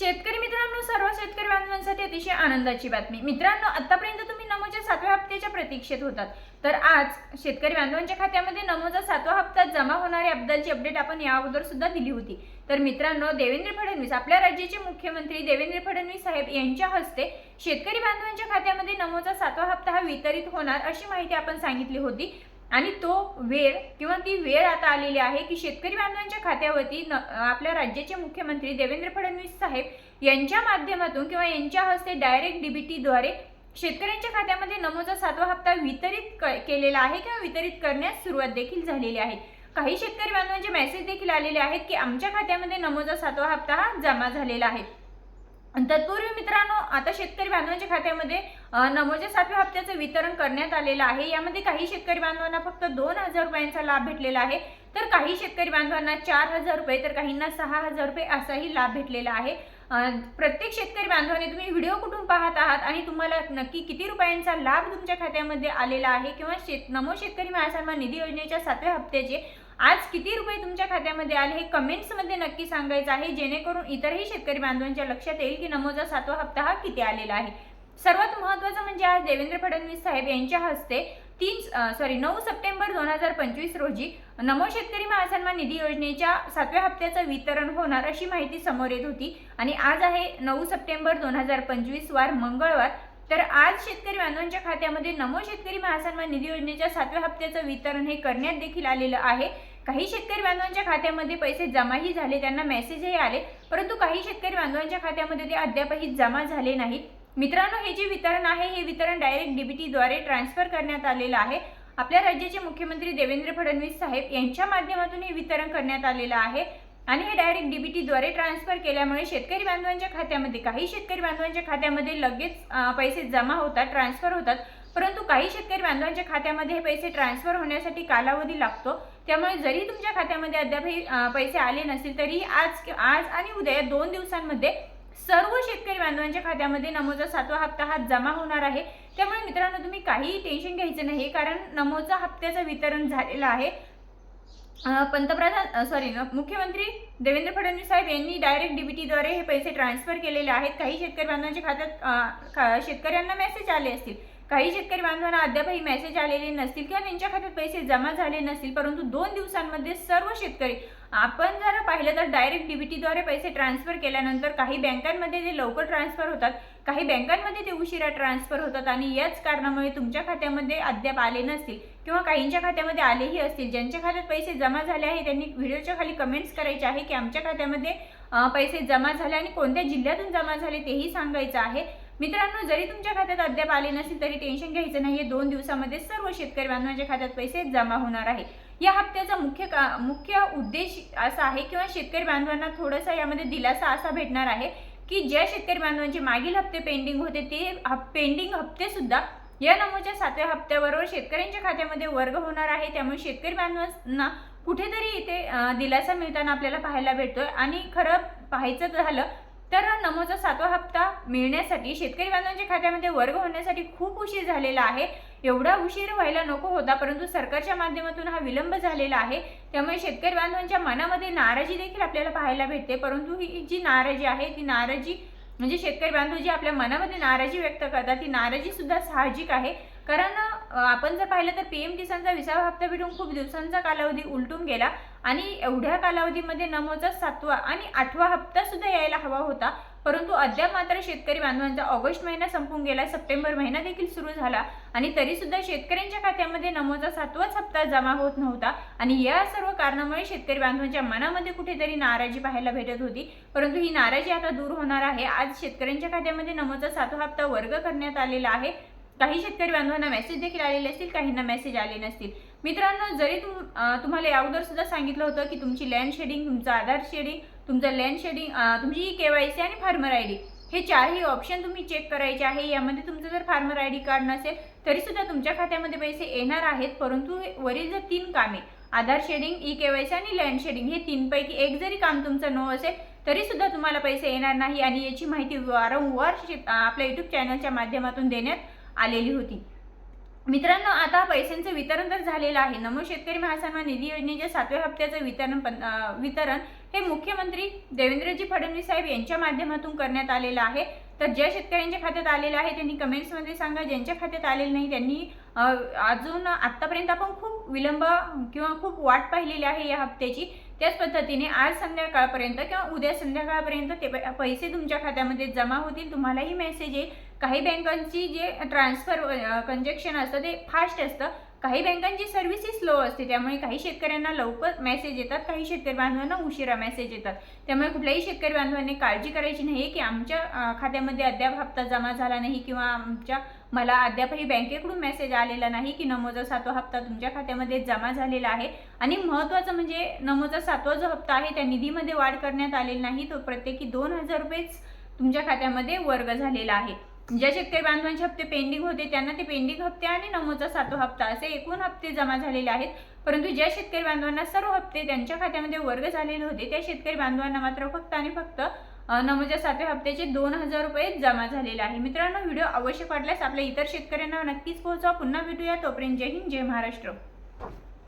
शेतकरी मित्रांनो सर्व शेतकरी बांधवांसाठी अतिशय आनंदाची बातमी. मित्रांनो आतापर्यंत तुम्ही नमोच्या सातव्या हप्त्याच्या प्रतीक्षेत होतात. तर आज शेतकरी बांधवांच्या खात्यामध्ये नमोचा सातवा हप्ता जमा होणारी अब्दालची अपडेट आपण या अगोदर सुद्धा दिली होती. तर मित्रांनो देवेंद्र फडणवीस आपल्या राज्याचे मुख्यमंत्री देवेंद्र फडणवीस साहेब यांच्या हस्ते शेतकरी बांधवांच्या खात्यामध्ये नमोचा सातवा हप्ता हा वितरित होणार अशी माहिती आपण सांगितली होती. आणि तो वेळ किंवा ती वेळ आता आलेली आहे की शेतकरी बांधवांच्या खात्यावरती न आपल्या राज्याचे मुख्यमंत्री देवेंद्र फडणवीस साहेब यांच्या माध्यमातून किंवा यांच्या हस्ते डायरेक्ट डीबीटीद्वारे शेतकऱ्यांच्या खात्यामध्ये नमोचा सातवा हप्ता वितरित क- केलेला आहे किंवा वितरित करण्यास सुरुवात देखील झालेली आहे. काही शेतकरी बांधवांचे मेसेज देखील आलेले आहेत की आमच्या खात्यामध्ये नमोचा सातवा हप्ता हा जमा झालेला आहे. तत्पूर्वी मित्रांनो आता शेतकरी बांधवांच्या खात्यामध्ये नमोच्या सातव्या हप्त्याचं वितरण करण्यात आलेलं आहे. यामध्ये काही शेतकरी बांधवांना फक्त दोन हजार रुपयांचा लाभ भेटलेला आहे. तर काही शेतकरी बांधवांना चार हजार रुपये तर काहींना सहा हजार रुपये असाही लाभ भेटलेला आहे. प्रत्येक शेतकरी बांधवाने तुम्ही व्हिडिओ कुठून पाहत आहात आणि तुम्हाला नक्की किती रुपयांचा लाभ तुमच्या खात्यामध्ये आलेला आहे? किंवा शेत नमो शेतकरी महासन्मान निधी योजनेच्या सातव्या हप्त्याचे आज किती रुपये तुमच्या खात्यामध्ये आले हे कमेंट्समध्ये नक्की सांगायचं आहे. जेणेकरून इतरही शेतकरी बांधवांच्या लक्षात येईल की नमोजा सातवा हप्ता हा किती आलेला आहे. सर्वात महत्त्वाचं म्हणजे आज देवेंद्र फडणवीस साहेब यांच्या हस्ते तीन सॉरी नऊ सप्टेंबर दोन हजार पंचवीस रोजी नमो शेतकरी महासन्मान निधी योजनेच्या सातव्या हप्त्याचं वितरण होणार अशी माहिती समोर येत होती. आणि आज आहे नऊ सप्टेंबर दोन हजार पंचवीस वार मंगळवार. तर आज शेतकरी बांधवांच्या खात्यामध्ये नमो शेतकरी महासन्मान निधी योजनेच्या सातव्या हप्त्याचं वितरण हे करण्यात देखील आलेलं आहे. काही शेतकरी बांधवांच्या खात्यामध्ये पैसे जमाही झाले त्यांना मेसेजही आले परंतु काही शेतकरी बांधवांच्या खात्यामध्ये ते अद्यापही जमा झाले नाहीत. मित्रांनो हे जे वितरण आहे हे वितरण डायरेक्ट डीबीटीद्वारे ट्रान्सफर करण्यात आलेलं आहे. आपल्या राज्याचे मुख्यमंत्री देवेंद्र फडणवीस साहेब यांच्या माध्यमातून हे वितरण करण्यात आलेलं आहे आणि हे डायरेक्ट डीबीटीद्वारे ट्रान्सफर केल्यामुळे शेतकरी बांधवांच्या खात्यामध्ये काही शेतकरी बांधवांच्या खात्यामध्ये लगेच पैसे जमा होतात ट्रान्सफर होतात. परंतु काही शेतकरी बांधवांच्या खात्यामध्ये हे पैसे ट्रान्सफर होण्यासाठी कालावधी लागतो. त्यामुळे जरी तुमच्या खात्यामध्ये अद्यापही पैसे आले नसतील तरी आज आज आणि उद्या या दोन दिवसांमध्ये सर्व शेतकरी बांधवांच्या खात्यामध्ये नमोचा सातवा हप्ता हा जमा होणार आहे. त्यामुळे मित्रांनो तुम्ही काहीही टेन्शन घ्यायचं नाही कारण नमोचा हप्त्याचं वितरण झालेलं आहे. पंतप्रधान सॉरी मुख्यमंत्री देवेंद्र फडणवीस साहेब यांनी डायरेक्ट डीबीटीद्वारे हे पैसे ट्रान्सफर केलेले आहेत. काही शेतकरी बांधवांच्या खात्यात शेतकऱ्यांना मेसेज आले असतील. काही शेतकरी बांधवांना अद्यापही मेसेज आलेले नसतील किंवा त्यांच्या खात्यात पैसे जमा झाले नसतील परंतु दोन दिवसांमध्ये सर्व शेतकरी आपण जर पाहिलं तर डायरेक्ट डीबीटीद्वारे पैसे ट्रान्सफर केल्यानंतर काही बँकांमध्ये ते लवकर ट्रान्सफर होतात काही बँकांमध्ये ते उशिरा ट्रान्सफर होतात आणि याच कारणामुळे तुमच्या खात्यामध्ये अद्याप आले नसतील किंवा काहींच्या खात्यामध्ये आलेही असतील. ज्यांच्या खात्यात पैसे जमा झाले आहे त्यांनी व्हिडिओच्या खाली कमेंट्स करायचे आहे की आमच्या खात्यामध्ये पैसे जमा झाले आणि कोणत्या जिल्ह्यातून जमा झाले तेही सांगायचं आहे. मित्रांनो जरी तुमच्या खात्यात अद्याप आले नसतील तरी टेन्शन घ्यायचं नाही दोन दिवसामध्ये सर्व शेतकरी बांधवांच्या खात्यात पैसे जमा होणार आहे. या हप्त्याचा मुख्य का मुख्य उद्देश असा आहे किंवा शेतकरी बांधवांना थोडासा यामध्ये दिलासा असा भेटणार आहे की ज्या शेतकरी बांधवांचे मागील हप्ते पेंडिंग होते ते पेंडिंग हप्ते सुद्धा या नमूच्या सातव्या हप्त्याबरोबर शेतकऱ्यांच्या खात्यामध्ये वर्ग होणार आहे. त्यामुळे शेतकरी बांधवांना कुठेतरी इथे दिलासा मिळताना आपल्याला पाहायला भेटतोय. आणि खरं पाहायचं झालं तर नमोचा सातवा हप्ता मिळण्यासाठी शेतकरी बांधवांच्या खात्यामध्ये वर्ग होण्यासाठी खूप उशीर झालेला आहे. एवढा उशीर व्हायला नको होता परंतु सरकारच्या माध्यमातून हा विलंब झालेला आहे. त्यामुळे शेतकरी बांधवांच्या मनामध्ये नाराजी देखील आपल्याला पाहायला भेटते. परंतु ही जी नाराजी आहे ती नाराजी म्हणजे शेतकरी बांधव जी आपल्या मनामध्ये नाराजी व्यक्त करतात ती नाराजी सुद्धा साहजिक आहे. कारण आपण जर पाहिलं तर पी एम किसानचा विसावा हप्ता भेटून खूप दिवसांचा कालावधी उलटून गेला आणि एवढ्या कालावधीमध्ये नमोचा सातवा आणि आठवा हप्ता सुद्धा यायला हवा होता. परंतु अद्याप मात्र शेतकरी बांधवांचा ऑगस्ट महिना संपून गेला सप्टेंबर महिना देखील सुरू झाला आणि तरी सुद्धा शेतकऱ्यांच्या खात्यामध्ये नमोचा सातवाच हप्ता जमा होत नव्हता आणि या सर्व कारणामुळे शेतकरी बांधवांच्या मनामध्ये कुठेतरी नाराजी पाहायला भेटत होती. परंतु ही नाराजी आता दूर होणार आहे. आज शेतकऱ्यांच्या खात्यामध्ये नमोचा सातवा हप्ता वर्ग करण्यात आलेला आहे. काही शेतकरी बांधवांना मेसेज देखील आलेले असतील काहींना मेसेज आले नसतील. मित्रांनो जरी तुम तुम्हाला अगोदर सुद्धा सांगितलं होतं की तुमची लँड शेडिंग तुमचं आधार शेडिंग तुमचं लँड शेडिंग तुमची ई के वाय सी आणि फार्मर आय डी हे चारही ऑप्शन तुम्ही चेक करायचे आहे. यामध्ये तुमचं जर फार्मर आय डी कार्ड नसेल तरी सुद्धा तुमच्या खात्यामध्ये पैसे येणार आहेत. परंतु वरील जर तीन कामे Aadhaar seeding E K Y C आणि लँड शेडिंग हे तीनपैकी एक जरी काम तुमचं नो असेल तरी सुद्धा तुम्हाला पैसे येणार नाही. आणि याची माहिती वारंवार आपल्या युट्यूब चॅनलच्या माध्यमातून देण्यात आलेली होती. मित्रांनो आता पैशांचं वितरण तर झालेलं आहे. नमो शेतकरी महासन्मान निधी योजनेच्या सातव्या हप्त्याचं वितरण पण वितरण हे मुख्यमंत्री देवेंद्रजी फडणवीस साहेब यांच्या माध्यमातून करण्यात आलेलं आहे. तर ज्या शेतकऱ्यांच्या खात्यात आलेलं आहे त्यांनी कमेंट्समध्ये सांगा. ज्यांच्या खात्यात आलेलं नाही त्यांनी अजून आत्तापर्यंत आपण खूप विलंब किंवा खूप वाट पाहिलेली आहे या हप्त्याची. त्याच पद्धतीने आज संध्याकाळपर्यंत किंवा उद्या संध्याकाळपर्यंत ते पैसे तुमच्या खात्यामध्ये जमा होतील. तुम्हालाही मेसेज येईल. काही बँकांची जे ट्रान्सफर कंजेक्शन असतं ते फास्ट असतं. काही बँकांची सर्व्हिस ही स्लो असते त्यामुळे काही शेतकऱ्यांना लवकर मेसेज येतात काही शेतकरी बांधवांना उशिरा मेसेज येतात. त्यामुळे कुठल्याही शेतकरी बांधवांनी काळजी करायची नाही की आमच्या खात्यामध्ये अद्याप हप्ता जमा झाला नाही किंवा आमच्या मला अद्यापही बँकेकडून मेसेज आलेला नाही की नमोजा सातवा हप्ता तुमच्या खात्यामध्ये जमा झालेला आहे. आणि महत्त्वाचं म्हणजे नमोचा सातवा जो हप्ता आहे त्या निधीमध्ये वाढ करण्यात आलेली नाही तो प्रत्येकी दोन हजार रुपयेच तुमच्या खात्यामध्ये वर्ग झालेला आहे. ज्या शेतकरी बांधवांचे हप्ते पेंडिंग होते त्यांना ते पेंडिंग हप्ते आणि नमोचा सातो हप्ता असे एकूण हप्ते जमा झालेले आहेत. परंतु ज्या शेतकरी बांधवांना सर्व हप्ते त्यांच्या खात्यामध्ये वर्ग झालेले होते त्या शेतकरी बांधवांना मात्र फक्त आणि फक्त नमोच्या सातव्या हप्त्याचे दोन हजार रुपये जमा झालेले आहे. मित्रांनो व्हिडिओ आवश्यक वाटल्यास आपल्या इतर शेतकऱ्यांना नक्कीच पोहोचवा. पुन्हा भेटूया. तोपर्यंत जय हिंद जय महाराष्ट्र.